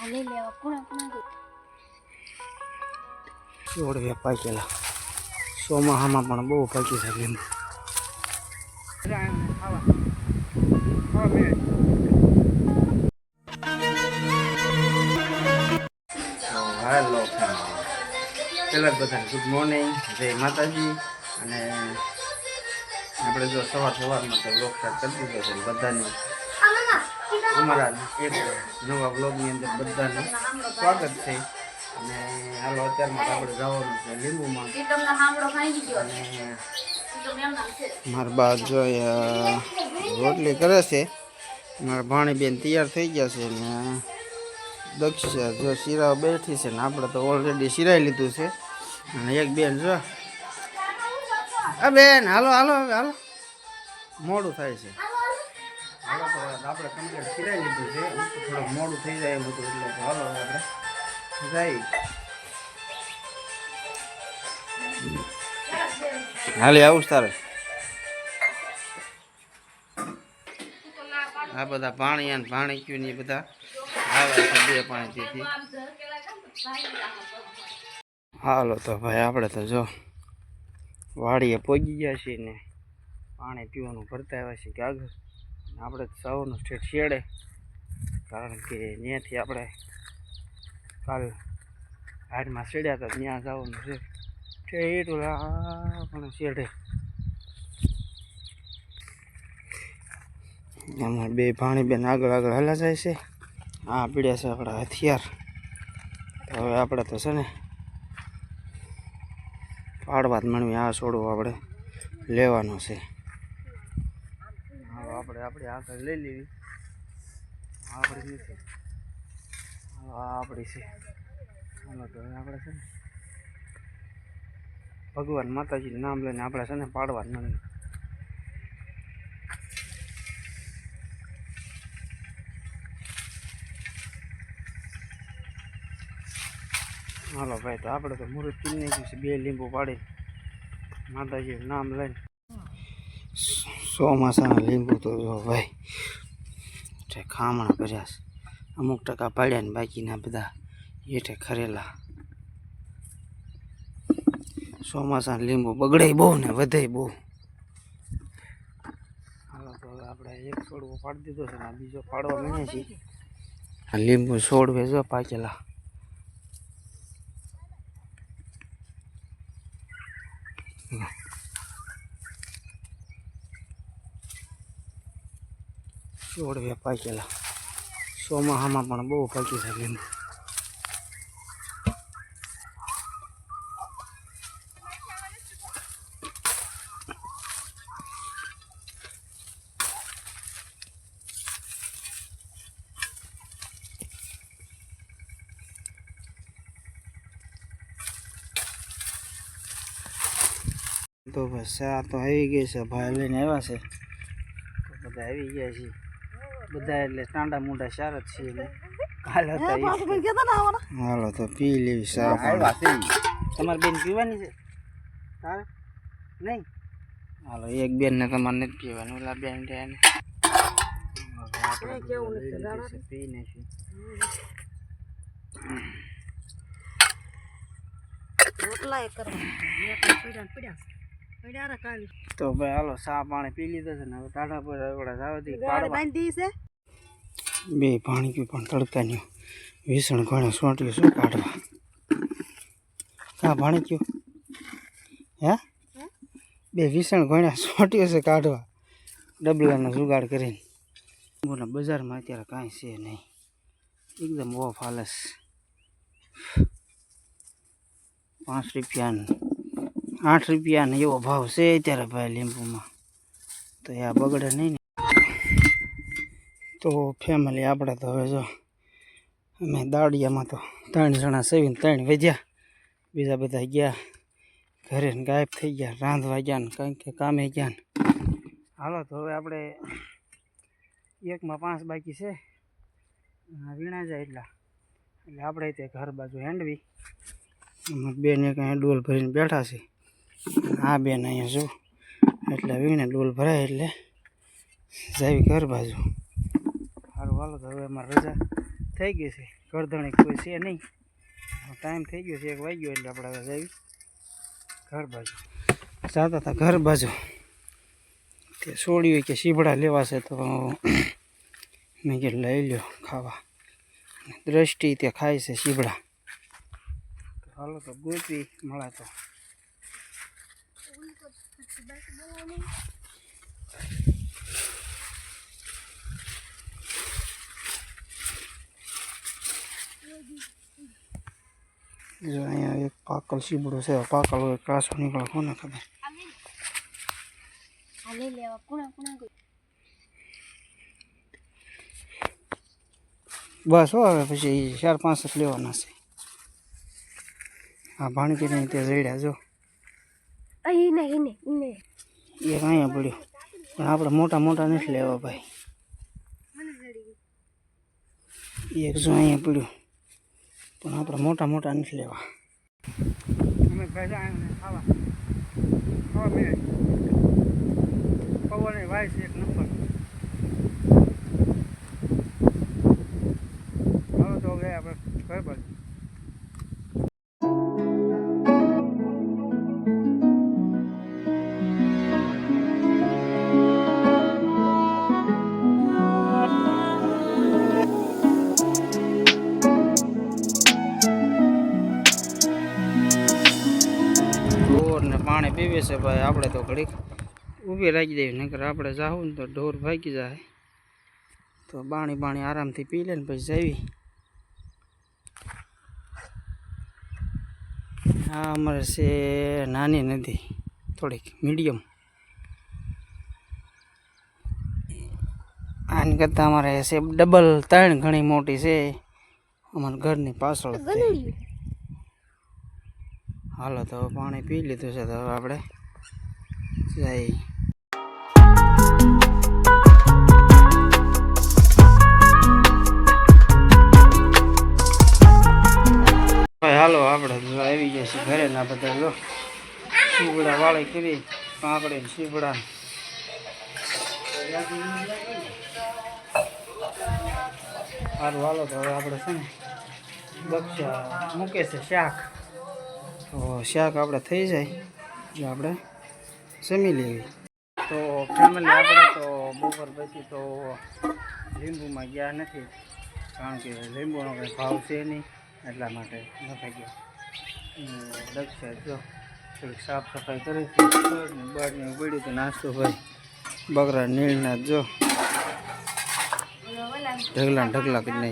આ લઈ લેવા પૂણા પૂણા બહુ પાકી છે લીંબુ હેલો પેલા બધાને ગુડ મોર્નિંગ. જય માતાજી. અને આપણે જો સવાર સવારમાં તો લોકસાર કરી દીધો છે બધાને. અમારા એક નવા બ્લોગની અંદર બધાનું સ્વાગત છે. અને હાલો અત્યારમાં આપણે જવાનું છે લીંબુમાં. મારા બા જો રોટલી કરે છે. મારા ભાણીબેન તૈયાર થઈ ગયા છે ને દક્ષ જો શીરા બેઠી છે ને આપણે તો ઓલરેડી શિરાઈ લીધું છે. અને એક બેન જો. આ બેન હાલો હાલો હાલો. મોડું થાય છે. કમ્પ્લીટ હાલો હાલી, આવું તારે. આ બધા પાણી અને પાણી ક્યુ ને બધા બે પાણી હાલો તો ભાઈ, આપણે તો જો વાડીએ પહોંચી ગયા છીએ ને, પાણી પીવાનું ભરતા આવ્યા છીએ કે આગળ? અને આપણે સૌનું સ્ટેટ શેડે. કારણ કે ત્યાંથી આપણે કાલ હાડમાં શેડ્યા હતા, ત્યાં જવાનું છે. ઓલા પણ શેડે. આમાં બે ભાણીબેન આગળ આગળ હલા જાય છે. આ પીડ્યા છે આપણા હથિયાર. હવે આપણે તો છે ને પાડવા જ મળવી આ છોડવું આપણે લેવાનો છે. આપણે આપણે આગળ લઈ લેવી. આપણી નથી આપણી છે. આપણે છે ને ભગવાન માતાજીનું નામ લઈને આપણે છે ને પાડવાનું નથી હાલો ભાઈ, તો આપણે તો મુહૂર્ત નાખ્યું છે. બે લીંબુ પાડી માતાજીનું નામ લઈને. ચોમાસાના લીંબુ તો જો ભાઈ એટલે ખામણા ભર્યા છે. અમુક ટકા પાડ્યા ને બાકીના બધા એઠે ખરેલા. ચોમાસાના લીંબુ બગડે બહુ ને વધે બહુ. હાલો, તો આપણે એક છોડવો પાડી દીધો છે ને બીજો પાડવા માંડીએ છીએ. લીંબુ છોડવે જો પાકેલા. છોડવે પાકેલા ચોમાહામાં પણ બહુ પાકી છે લીંબુ તો બસ આ તો આવી ગઈ છે, ભાઈ લઈને આવ્યા છે. બધા આવી ગયા છે બધા એટલે ટાંડા મોટા સારા જ છે. હાલો તો પી લેવી સા તમારે બેન પીવાની છે? તારે? નહીં? હાલો એક બેન ને તમારે નથી પીવાનું ઓલા બેન ને. પી નાખી તો ભાઈ હાલો સા પાણી પી લીધો છે ને હવે ટાઢા પર જાવથી પાડવા. બે પાણી પી પણ તડકા નહીં વિસણ ઘણે સોંટ્યું શું કાઢવા. કા પાણી કયું? હે? બે વિસણ ઘણા સોંટ્યું છે કાઢવા. ડબલાનો જુગાડ કરીને. બોલો બજારમાં અત્યારે કાંઈ છે નહીં. એકદમ ઓફ હાલસ પાંચ રૂપિયાનું. આઠ રૂપિયાનો એવો ભાવ છે અત્યારે ભાઈ લીંબુમાં. તો આ બગડે નહીં ને. તો ફેમિલી આપણે તો હવે જો, અમે દાડિયામાં તો ત્રણ જણા સેવીને ત્રણ વેજ્યા બીજા બધા ગયા, ઘરે ગાયબ થઈ ગયા, રાંધવા ગયા ને કંઈક કામે ગયા ને. હાલો, તો હવે આપણે એકમાં પાંચ બાકી છે. વીણા જાય એટલા. એટલે આપણે તે ઘર બાજુ હેન્ડવી બેને કાંઈ ડોલ ભરીને બેઠા છે. આ બેન અહીંયા જો. એટલે વીણે ડોલ ભરાય એટલે જાવી ઘર બાજુ. સારું હાલો તો હવે અમારે રજા થઈ ગઈ છે. ગરધણી કોઈ છે નહીં. ટાઈમ થઈ ગયો છે, એક વાગ્યો એટલે આપણે હવે જાવી ઘર બાજુ. જતા હતા ઘર બાજુ. તે સોડ્યું કે સીભડા લેવાશે તો મેં કે લઈ લ્યો ખાવા. દ્રષ્ટિ તે ખાય છે સીભડા હાલો તો ગોપી મળે તો. જો અહીંયા એક પાકલ સીબડો છે પાકલ હોય કાસો નીકળે કોને ખબર હાલે લેવા કુણા કુણા ગઈ બસ હો હવે પછી ચાર પાંચ જ લેવાના છે આ ભાણકીને તે જડ્યા જો અહીં ને એને એને એક અહીંયા પડ્યો. પણ આપણે મોટા મોટા નથી લેવા ભાઈ. એક જો અહીંયા પડ્યું. પણ આપણે મોટા મોટા નથી લેવા. અમે ભેજા ખાવા. ખાવા મળે. પવન વાય છે એક નંબર. પીવે છે ભાઈ, આપણે તો ઘડીક ઊભી રાખી દેવી, નકર આપણે જાવું ને તો ઢોર ભાગી જાય. તો પાણી પાણી આરામથી પી લે ને પછી જાવી. આ અમારે છે નાની નદી, થોડીક મીડિયમ. આની કરતાં અમારે છે ડબલ ત્રણ ઘણી મોટી છે, અમારા ઘરની પાછળ હાલો, તો પાણી પી લીધું છે, તો હવે આપણે જઈ. હાલો, આપણે આવી ગયા છીએ ઘરે ના બધા, જો. સીવડા વાળી કરી કાંકડી સીવડા સારું હાલો તો હવે આપણે છે ને બક્ષા મૂકે છે શાક. તો શાક આપણે થઈ જાય. એટલે આપણે જમી લેવી તો ફેમિલી આપણે તો બપોર પછી તો લીંબુમાં ગયા નથી. કારણ કે લીંબુનો કંઈ ભાવ છે નહીં એટલા માટે નથી ગયા. દક્ષા જો. થોડીક સાફ સફાઈ કરી છે. પડ્યું તો નાસ્તો ભાઈ બકરા નીળના જો. ઢગલા ઢગલા કરી નાખી